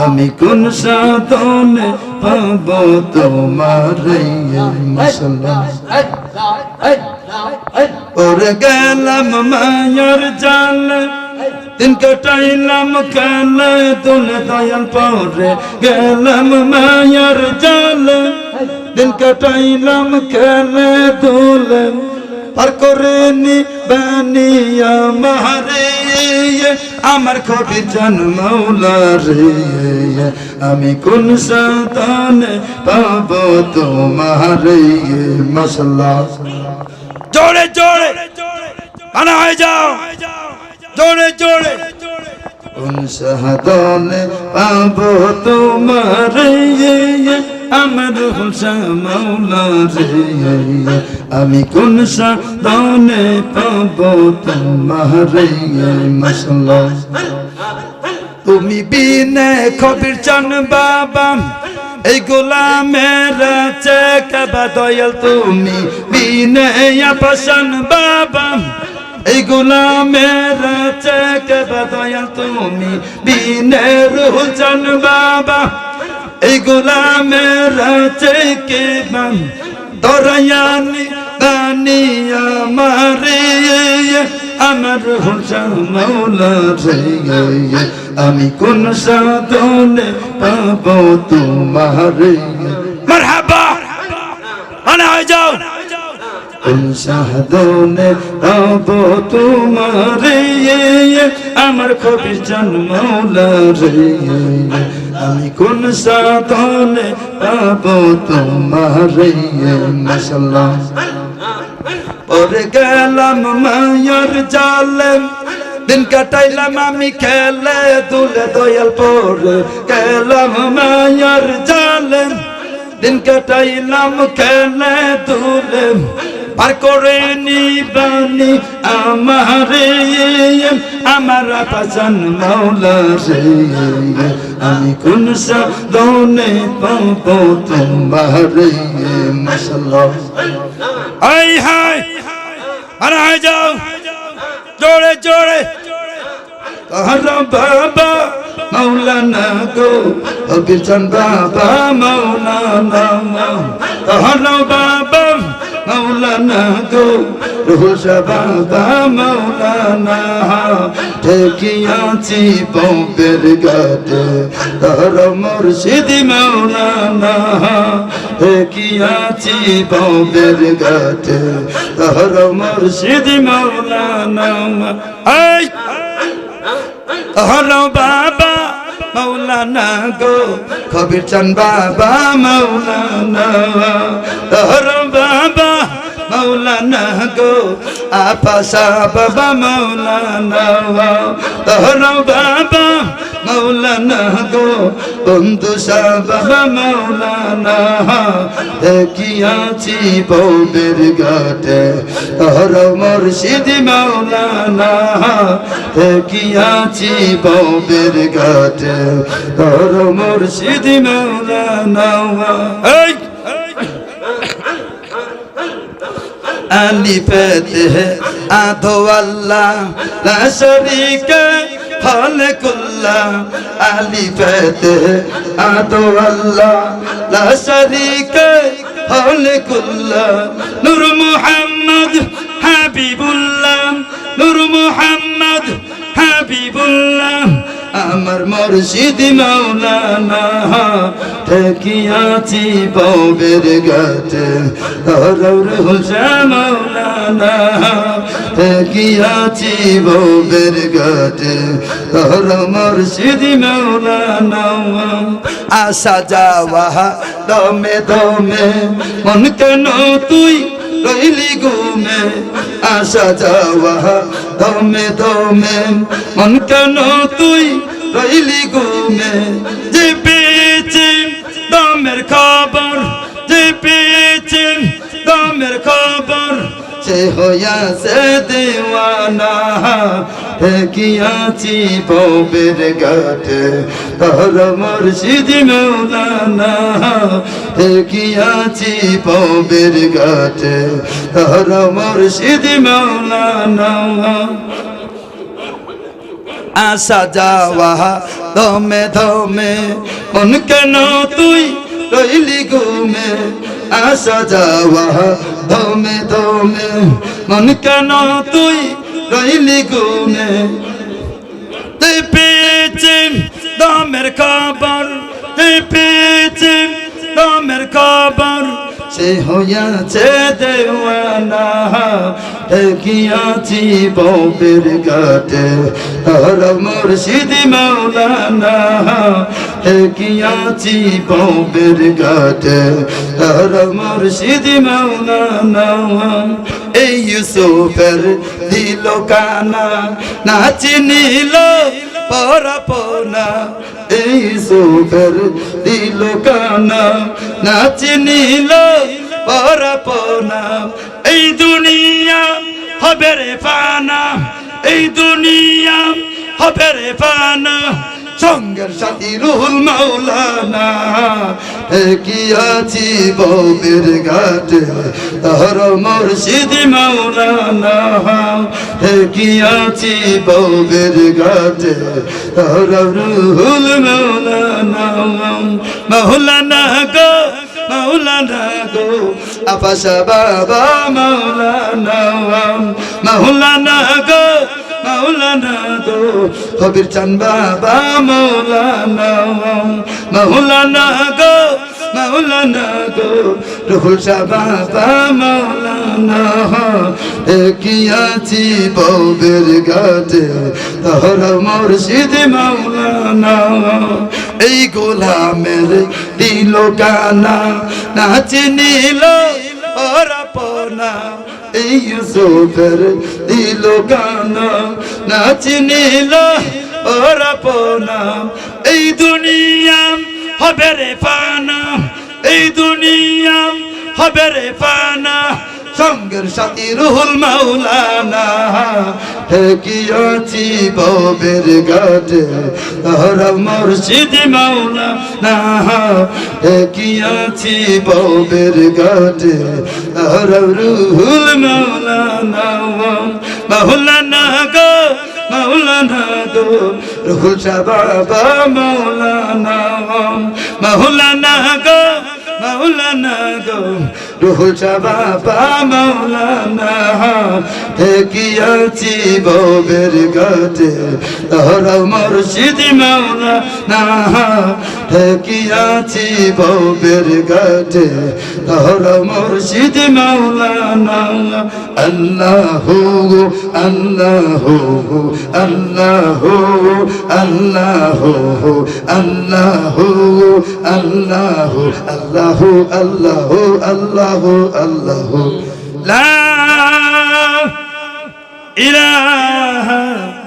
আমি কোন সাধনে পাব তোমার মশলা? ওরে গেলাম মায়ার জাল দিন কাটাইলাম খেলে তুলে দয়াল পরে গেলাম মায়ার জাল দিন কাটাইলাম খেলে তুলে আর করে নি বানিয়া মারে আমার কবি রে, আমি কোন সাতানে পাব তোমার মশলা জোরে জোরে আনা হয়ে যাও। জোরে জোরে। কোন তোমার আমার মৌলা রে আমি কোন সাধনে পাব তোমার মশলা তুমি বিনে কবির চান বাবা, এই গোলামের চেকবা দয়াল। তুমি বিনে পাশান বাবা, এই গোলামের চেকবা দয়াল। তুমি বিনে রুচান বাবা, এই গোলামের চেকবা দরায়ানি দানিয়া মারে আমার হোসেন মৌলা আমি কোন সাধনে পাব তোমার। মারহাবা! আনা হয়ে যাও। কোন সাধনে পাব তোমার, আমার কবির জন্মৌলা রে। আমি কোন সাধনে পাব তোমার মশলা? ওরে গেলাম মায়ার জালে। দিন কাটাইলাম আমি খেলে, দুলে দয়াল পরে গেলাম মায়ার জালে। দিন কাটাইলাম খেলে, দুলে পার করে নিবানি আমারে, আমার পাচান মাওলা রে। আমি কোন সাদনে পাব তোমার মশলা আই হাই আর আয় যাও। জোরে জোরে। তাহারা বাবা মৌলানা গো। অবিচান বাবা রোজা বাবা মৌলানা ঠেকিয়াছি বম্বের ঘাটে। তার মুর্শিদি মৌলানা ঠেকিয়াছি বম্বের ঘাটে। তার মুর্শিদি মৌলানা আই হলো বাবা মৌলানা গো, কবির চান বাবা মৌলানা মৌলানা গো আপাসা বাবা মৌলানা হলো বাবা মৌলানা গো, বন্ধু সা বাবা মৌলানা দেখিয়াছি বৌদের ঘাটে তোর মুর্শিদ মৌলানা দেখিয়াছি বৌদের ঘাটে তোর মুর্শিদ মৌলানা এই! আলি পেতে আধো আল্লাহ, লা শরীকা হল কুল্লা। আলি পেতে আধো আল্লাহ, লা শরীকা হল কুল্লা। নূর মুহাম্মদ হাবিবুল্লাহ, নূর মুহাম্মদ হাবিবুল্লাহ। আমার মুর্শিদ মাওলানা ঠেকিয়াছি বৌবের গাতে তরর হুসা মাওলানা ঠেকিয়াছি বৌবের গাতে তর মুর্শিদ মাওলানা, আসা যাওয়া দমে দমে। মন কেন তুই রইলি গুমে আসা যাওয়া, দমে দমে। মন কেন তুই রইলি গুমে যে পেয়েছে দমের খবর, যে পেয়েছে দমের খবর, সে হইয়াছে দেওয়ানা। দেখিয়াছি ববের ঘাটে তোর মুর্শিদ মৌলানা। দেখিয়াছি ববের ঘাটে তোর মুর্শিদ মৌলানা। আসা যাওয়া দমে দমে মন কেন তুই রইলি ঘুমে? আসা যাওয়া দমে দমে মন কেন তুই রইলি গুনে তুই পেয়েছি দামের খাবার তুই পেয়েছি দামের খাবার সে হইয়াছে দেওয়ানা। দেখিয়াছি ববের ঘাটে। আর মুর্শিদ মৌলানা দেখিয়াছি ববের ঘাটে। আর মুর্শিদ মৌলানা এই ইউসুফের দিল কানা, নাচি নিল পরাপনা। এই ইউসুফের দিল কানা, নাচি নিল পরাপনা। এই দুনিয়া হবে রে পানা এই দুনিয়া হবে রে পানা সঙ্গের সাথী রুহুল মাওলানা কি আছি বৌমের ঘাটে তার মুর্শিদ মাওলানা। কি আছি বৌমের ঘাটে তার রুহুল মাওলানা। মাওলানা গো মাওলানা গো আপাশা বাবা মাওলানা মাওলানা গো মাওলানা গো কবির চান বাবা মাওলানা মাওলানা গো মাওলানা গো রুহুল শাহ বাবা মাওলানা দেখিয়াছি বৌবের ঘাটে তোর মুর্শিদ মাওলানা এই গোলামের দিল কানা নাচে নিল এই ইউসুফের দিল গানা, নাচ নিল ওরা পোনা এই দুনিয়া হবে রে পানা, এই দুনিয়া হবে রে পানা। সঙ্গের সাথী রুহুল মাওলানা। হে কি আছি ববের ঘাটে তারা মুর্শিদ মাওলানা। হে কি আছি ববের ঘাটে তারা রুহুল মাওলানা। মাওলানা গো মাওলানা গো, রুহুল বাবা মাওলানা। মাওলানা গো মাওলানা গো روح جبا مولانا মাওলানা দেখিয়াছি ববের ঘাটে তারা মুর্শিদ মাওলানা দেখিয়াছি ববের ঘাটে তারা মুর্শিদ মাওলানা আল্লাহ আল্লাহ আল্লাহ আল্লাহ আল্লাহ আল্লাহ আল্লাহ আল্লাহ আল্লাহ আল্লাহ। লা ইলাহা